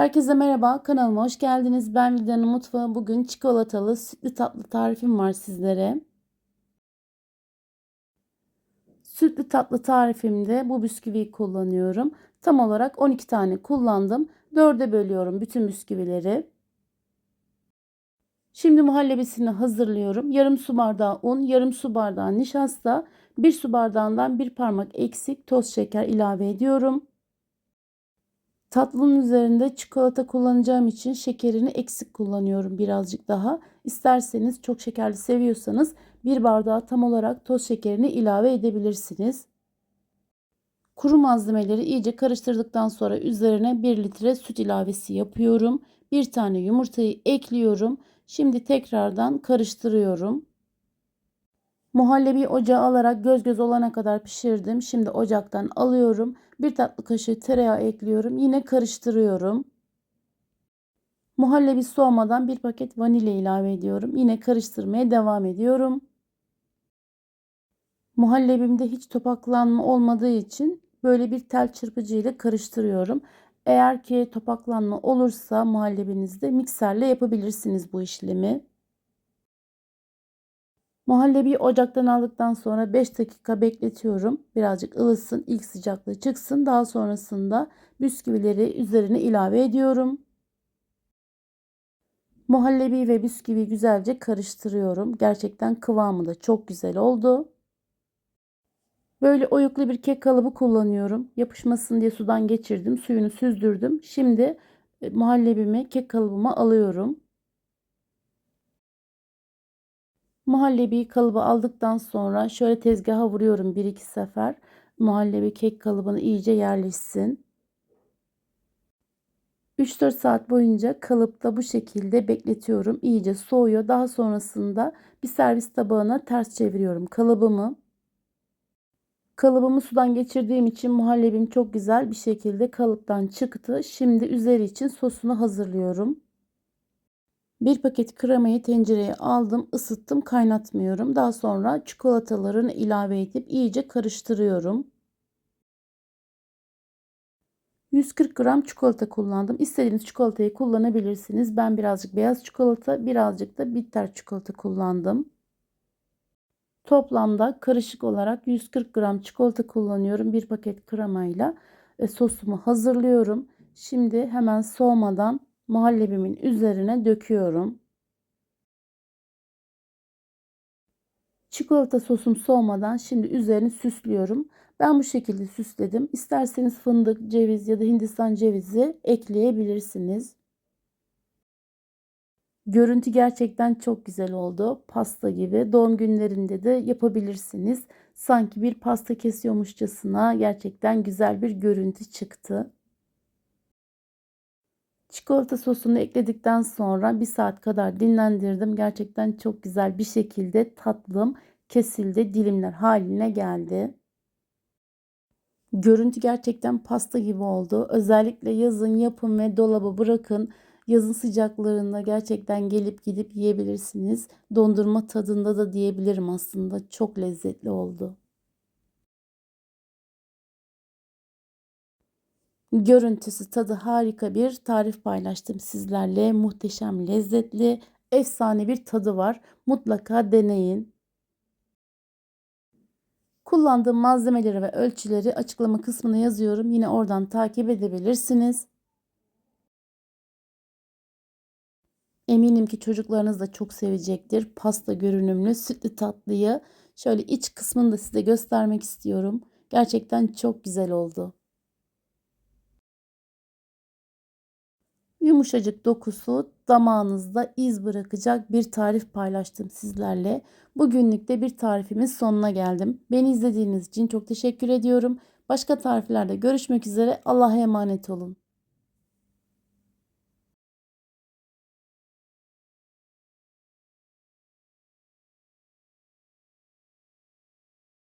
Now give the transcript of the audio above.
Herkese merhaba, kanalıma hoş geldiniz. Ben Vildan'ın mutfağı. Bugün çikolatalı sütlü tatlı tarifim var sizlere. Sütlü tatlı tarifimde bu bisküviyi kullanıyorum. Tam olarak 12 tane kullandım. 4'e bölüyorum bütün bisküvileri. Şimdi muhallebisini hazırlıyorum. Yarım su bardağı un, yarım su bardağı nişasta, bir su bardağından bir parmak eksik toz şeker ilave ediyorum. Tatlının üzerinde çikolata kullanacağım için şekerini eksik kullanıyorum birazcık daha. İsterseniz çok şekerli seviyorsanız bir bardağa tam olarak toz şekerini ilave edebilirsiniz. Kuru malzemeleri iyice karıştırdıktan sonra üzerine 1 litre süt ilavesi yapıyorum. Bir tane yumurtayı ekliyorum. Şimdi tekrardan karıştırıyorum. Muhallebi ocağa alarak göz göz olana kadar pişirdim. Şimdi ocaktan alıyorum. Bir tatlı kaşığı tereyağı ekliyorum. Yine karıştırıyorum. Muhallebi soğumadan bir paket vanilya ilave ediyorum. Yine karıştırmaya devam ediyorum. Muhallebimde hiç topaklanma olmadığı için böyle bir tel çırpıcı ile karıştırıyorum. Eğer ki topaklanma olursa muhallebinizde mikserle yapabilirsiniz bu işlemi. Muhallebiyi ocaktan aldıktan sonra 5 dakika bekletiyorum. Birazcık ılısın, ilk sıcaklığı çıksın. Daha sonrasında bisküvileri üzerine ilave ediyorum. Muhallebi ve bisküvi güzelce karıştırıyorum. Gerçekten kıvamı da çok güzel oldu. Böyle oyuklu bir kek kalıbı kullanıyorum. Yapışmasın diye sudan geçirdim. Suyunu süzdürdüm. Şimdi e, muhallebimi kek kalıbıma alıyorum. Muhallebi kalıbı aldıktan sonra şöyle tezgaha vuruyorum 1-2 sefer. Muhallebi kek kalıbını iyice yerleşsin. 3-4 saat boyunca kalıpta bu şekilde bekletiyorum. İyice soğuyor. Daha sonrasında bir servis tabağına ters çeviriyorum kalıbımı. Kalıbımı sudan geçirdiğim için muhallebim çok güzel bir şekilde kalıptan çıktı. Şimdi üzeri için sosunu hazırlıyorum. Bir paket kremayı tencereye aldım, ısıttım, kaynatmıyorum. Daha sonra çikolatalarını ilave edip iyice karıştırıyorum. 140 gram çikolata kullandım. İstediğiniz çikolatayı kullanabilirsiniz. Ben birazcık beyaz çikolata, birazcık da bitter çikolata kullandım. Toplamda karışık olarak 140 gram çikolata kullanıyorum. Bir paket kremayla e, sosumu hazırlıyorum. Şimdi hemen soğumadan muhallebimin üzerine döküyorum. Çikolata sosum soğumadan şimdi üzerini süslüyorum. Ben bu şekilde süsledim. İsterseniz fındık, ceviz ya da hindistan cevizi ekleyebilirsiniz. Görüntü gerçekten çok güzel oldu. Pasta gibi. Doğum günlerinde de yapabilirsiniz. Sanki bir pasta kesiyormuşçasına gerçekten güzel bir görüntü çıktı. Çikolata sosunu ekledikten sonra bir saat kadar dinlendirdim. Gerçekten çok güzel bir şekilde tatlım kesildi. Dilimler haline geldi. Görüntü gerçekten pasta gibi oldu. Özellikle yazın yapın ve dolaba bırakın. Yazın sıcaklarında gerçekten gelip gidip yiyebilirsiniz. Dondurma tadında da diyebilirim aslında. Çok lezzetli oldu. Görüntüsü tadı harika bir tarif paylaştım sizlerle. Muhteşem, lezzetli, efsane bir tadı var. Mutlaka deneyin. Kullandığım malzemeleri ve ölçüleri açıklama kısmına yazıyorum. Yine oradan takip edebilirsiniz. Eminim ki çocuklarınız da çok sevecektir. Pasta görünümlü sütlü tatlıyı şöyle iç kısmını da size göstermek istiyorum. Gerçekten çok güzel oldu. Yumuşacık dokusu damağınızda iz bırakacak bir tarif paylaştım sizlerle. Bugünlük de bir tarifimin sonuna geldim. Beni izlediğiniz için çok teşekkür ediyorum. Başka tariflerde görüşmek üzere. Allah'a emanet olun.